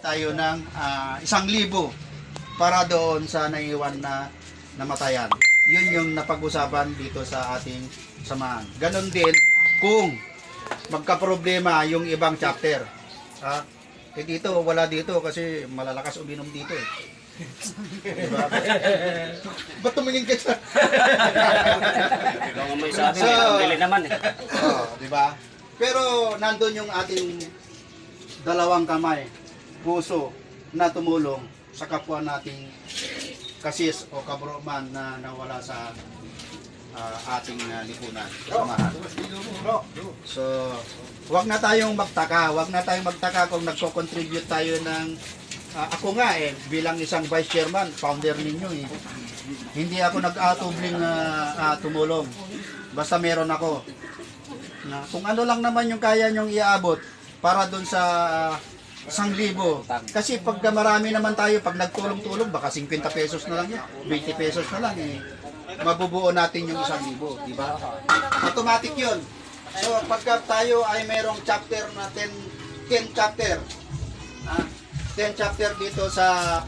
tayo ng ah, isang libo para doon sa naiwan na namatayan. Yun yung napag-usapan dito sa ating samahan. Ganon din kung magka-problema yung ibang chapter. Ha? Eh dito, wala dito kasi malalakas uminom dito eh. diba? Ba't tumingin ka sa... Ikaw may sabi, So- naman eh. Oo, di ba? Pero nandun yung ating dalawang kamay, puso na tumulong sa kapwa nating kasis o kabroman na nawala sa ah, ating ah, lipunan. Samahan. So, wag na tayong magtaka, wag na tayong magtaka kung nagko-contribute tayo ng ah, ako nga eh bilang isang vice chairman, founder ninyo eh. Hindi ako nag-atubling ah, ah, tumulong. Basta meron ako na kung ano lang naman yung kaya nyong iaabot para doon sa uh, isang libo. Kasi pag marami naman tayo, pag nagtulong-tulong, baka 50 pesos na lang yan, 20 pesos na lang eh. Mabubuo natin yung isang libo, di ba? Automatic yun. So pagka tayo ay merong chapter na 10, 10 chapter, ah, 10 chapter dito sa